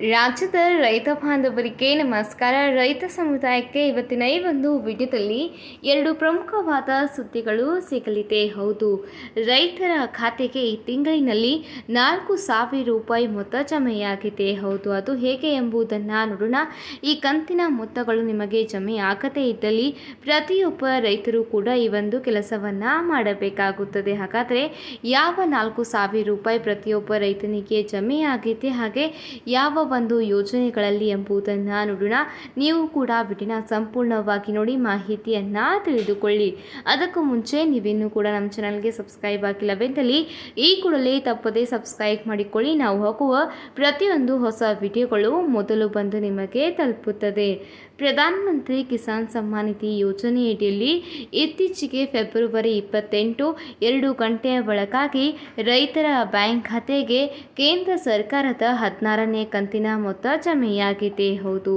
ರಾಜ್ಯದ ರೈತ ಬಾಂಧವರಿಗೆ ನಮಸ್ಕಾರ. ರೈತ ಸಮುದಾಯಕ್ಕೆ ಇವತ್ತಿನ ಈ ಒಂದು ವಿಡಿಯೋದಲ್ಲಿ ಎರಡು ಪ್ರಮುಖವಾದ ಸುದ್ದಿಗಳು ಸಿಗಲಿದೆ. ಹೌದು, ರೈತರ ಖಾತೆಗೆ ಈ ತಿಂಗಳಿನಲ್ಲಿ ನಾಲ್ಕು ಸಾವಿರ ರೂಪಾಯಿ ಮೊತ್ತ ಜಮೆಯಾಗಿದೆ. ಹೌದು, ಅದು ಹೇಗೆ ಎಂಬುದನ್ನು ನೋಡೋಣ. ಈ ಕಂತಿನ ಮೊತ್ತಗಳು ನಿಮಗೆ ಜಮೆ ಆಗದೇ ಇದ್ದಲ್ಲಿ ಪ್ರತಿಯೊಬ್ಬ ರೈತರು ಕೂಡ ಈ ಒಂದು ಕೆಲಸವನ್ನು ಮಾಡಬೇಕಾಗುತ್ತದೆ. ಹಾಗಾದರೆ ಯಾವ ನಾಲ್ಕು ಸಾವಿರ ರೂಪಾಯಿ ಪ್ರತಿಯೊಬ್ಬ ರೈತನಿಗೆ ಜಮೆಯಾಗಿದೆ ಹಾಗೆ ಯಾವ ಒಂದು ಯೋಜನೆಗಳಲ್ಲಿ ಎಂಬುದನ್ನು ನೋಡೋಣ. ನೀವು ಕೂಡ ವಿಡಿಯೋನ ಸಂಪೂರ್ಣವಾಗಿ ನೋಡಿ ಮಾಹಿತಿಯನ್ನು ತಿಳಿದುಕೊಳ್ಳಿ. ಅದಕ್ಕೂ ಮುಂಚೆ ನೀವಿನ್ನೂ ಕೂಡ ನಮ್ಮ ಚಾನಲ್ಗೆ ಸಬ್ಸ್ಕ್ರೈಬ್ ಆಗಿಲ್ಲವೆಂದಲ್ಲಿ ಈ ಕೂಡಲೇ ತಪ್ಪದೇ ಸಬ್ಸ್ಕ್ರೈಬ್ ಮಾಡಿಕೊಳ್ಳಿ. ನಾವು ಹಾಕುವ ಪ್ರತಿಯೊಂದು ಹೊಸ ವಿಡಿಯೋಗಳು ಮೊದಲು ಬಂದು ನಿಮಗೆ ತಲುಪುತ್ತದೆ. ಪ್ರಧಾನಮಂತ್ರಿ ಕಿಸಾನ್ ಸಮ್ಮಾನ್ ನಿಧಿ ಯೋಜನೆಯಡಿಯಲ್ಲಿ ಇತ್ತೀಚೆಗೆ ಫೆಬ್ರವರಿ ಇಪ್ಪತ್ತೆಂಟು, ಎರಡು ಗಂಟೆಯ ಒಳಗಾಗಿ ರೈತರ ಬ್ಯಾಂಕ್ ಖಾತೆಗೆ ಕೇಂದ್ರ ಸರ್ಕಾರದ ಹದಿನಾರನೇ ಕಂತಿನ ಮೊತ್ತ ಜಮೆಯಾಗಿದೆ. ಹೌದು,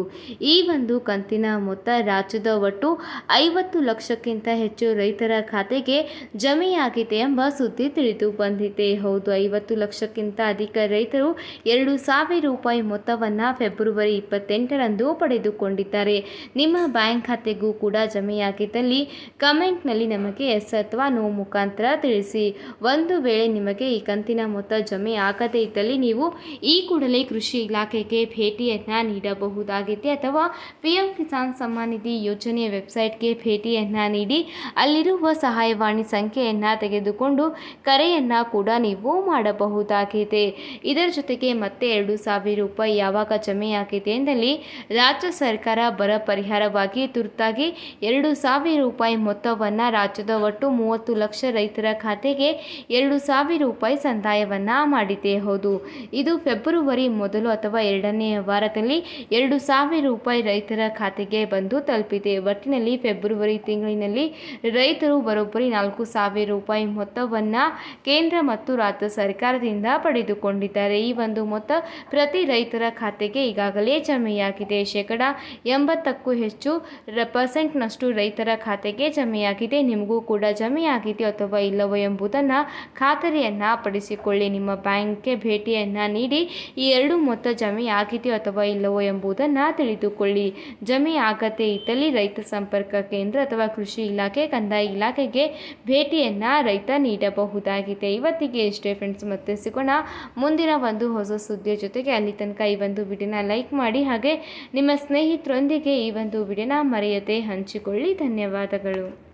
ಈ ಒಂದು ಕಂತಿನ ಮೊತ್ತ ರಾಜ್ಯದ ಒಟ್ಟು ಐವತ್ತು ಲಕ್ಷಕ್ಕಿಂತ ಹೆಚ್ಚು ರೈತರ ಖಾತೆಗೆ ಜಮೆಯಾಗಿದೆ ಎಂಬ ಸುದ್ದಿ ತಿಳಿದು ಬಂದಿದೆ. ಹೌದು, ಐವತ್ತು ಲಕ್ಷಕ್ಕಿಂತ ಅಧಿಕ ರೈತರು ಎರಡು ಸಾವಿರ ರೂಪಾಯಿ ಮೊತ್ತವನ್ನು ಫೆಬ್ರವರಿ ಇಪ್ಪತ್ತೆಂಟರಂದು ಪಡೆದುಕೊಂಡಿದ್ದಾರೆ. ನಿಮ್ಮ ಬ್ಯಾಂಕ್ ಖಾತೆಗೂ ಕೂಡ ಜಮೆಯಾಗಿದ್ದಲ್ಲಿ ಕಮೆಂಟ್ನಲ್ಲಿ ನಮಗೆ ಎಸ್ ಅಥವಾ ನೋ ಮುಖಾಂತರ ತಿಳಿಸಿ. ಒಂದು ವೇಳೆ ನಿಮಗೆ ಈ ಕಂತಿನ ಮೊತ್ತ ಜಮೆ ಆಗದೇ ಇದ್ದಲ್ಲಿ ನೀವು ಈ ಕೂಡಲೇ ಕೃಷಿ ಇಲಾಖೆಗೆ ಭೇಟಿಯನ್ನು ನೀಡಬಹುದಾಗಿದೆ. ಅಥವಾ ಪಿ ಎಂ ಕಿಸಾನ್ ಸಮ್ಮಾನ್ ನಿಧಿ ಯೋಜನೆಯ ವೆಬ್ಸೈಟ್ಗೆ ಭೇಟಿಯನ್ನು ನೀಡಿ ಅಲ್ಲಿರುವ ಸಹಾಯವಾಣಿ ಸಂಖ್ಯೆಯನ್ನು ತೆಗೆದುಕೊಂಡು ಕರೆಯನ್ನು ಕೂಡ ನೀವು ಮಾಡಬಹುದಾಗಿದೆ. ಇದರ ಜೊತೆಗೆ ಮತ್ತೆ ಎರಡು ಸಾವಿರ ರೂಪಾಯಿ ಯಾವಾಗ ಜಮೆಯಾಗಿದೆ ಎಂದಲ್ಲಿ ರಾಜ್ಯ ಸರ್ಕಾರ ಬರ ಪರಿಹಾರವಾಗಿ ತುರ್ತಾಗಿ ಎರಡು ಸಾವಿರ ರೂಪಾಯಿ ಮೊತ್ತವನ್ನು ರಾಜ್ಯದ ಒಟ್ಟು ಮೂವತ್ತು ಲಕ್ಷ ರೈತರ ಖಾತೆಗೆ ಎರಡು ಸಾವಿರ ರೂಪಾಯಿ ಸಂದಾಯವನ್ನು ಮಾಡಿದೆ. ಹೌದು, ಇದು ಫೆಬ್ರವರಿ ಮೊದಲು ಅಥವಾ ಎರಡನೇ ವಾರದಲ್ಲಿ ಎರಡು ಸಾವಿರ ರೂಪಾಯಿ ರೈತರ ಖಾತೆಗೆ ಬಂದು ತಲುಪಿದೆ. ಒಟ್ಟಿನಲ್ಲಿ ಫೆಬ್ರವರಿ ತಿಂಗಳಿನಲ್ಲಿ ರೈತರು ಬರೋಬ್ಬರಿ ನಾಲ್ಕು ಸಾವಿರ ರೂಪಾಯಿ ಮೊತ್ತವನ್ನು ಕೇಂದ್ರ ಮತ್ತು ರಾಜ್ಯ ಸರ್ಕಾರದಿಂದ ಪಡೆದುಕೊಂಡಿದ್ದಾರೆ. ಈ ಒಂದು ಮೊತ್ತ ಪ್ರತಿ ರೈತರ ಖಾತೆಗೆ ಈಗಾಗಲೇ ಜಮೆಯಾಗಿದೆ. ಶೇಕಡ ಎಂಬತ್ತಕ್ಕೂ ಹೆಚ್ಚು ಪರ್ಸೆಂಟ್ನಷ್ಟು ರೈತರ ಖಾತೆಗೆ ಜಮೆಯಾಗಿದೆ. ನಿಮಗೂ ಕೂಡ ಜಮೆಯಾಗಿದೆ ಅಥವಾ ಇಲ್ಲವೋ ಎಂಬುದನ್ನು ಖಾತರಿಯನ್ನು ಪಡಿಸಿಕೊಳ್ಳಿ ನಿಮ್ಮ ಬ್ಯಾಂಕ್ಗೆ ಭೇಟಿಯನ್ನು ನೀಡಿ ಈ ಎರಡು ಮೊತ್ತ ಜಮೆ ಆಗಿದೆಯೋ ಅಥವಾ ಇಲ್ಲವೋ ಎಂಬುದನ್ನು ತಿಳಿದುಕೊಳ್ಳಿ. ಜಮೆ ಆಗದೇ ಇದ್ದಲ್ಲಿ ರೈತ ಸಂಪರ್ಕ ಕೇಂದ್ರ ಅಥವಾ ಕೃಷಿ ಇಲಾಖೆ, ಕಂದಾಯ ಇಲಾಖೆಗೆ ಭೇಟಿಯನ್ನು ರೈತ ನೀಡಬಹುದಾಗಿದೆ. ಇವತ್ತಿಗೆ ಇಷ್ಟೇ ಫ್ರೆಂಡ್ಸ್ ಮತ್ತೆ ಸಿಗೋಣ. ಮುಂದಿನ ಒಂದು ಹೊಸ ಸುದ್ದಿಯ ಜೊತೆಗೆ ಅಲ್ಲಿ ತನಕ ಈ ಒಂದು ವಿಡಿಯೋನ ಲೈಕ್ ಮಾಡಿ ಹಾಗೆ ನಿಮ್ಮ ಸ್ನೇಹಿತರೊಂದಿಗೆ ಈ ಒಂದು ವಿಡಿಯೋನ ಮರೆಯದೆ ಹಂಚಿಕೊಳ್ಳಿ. ಧನ್ಯವಾದಗಳು.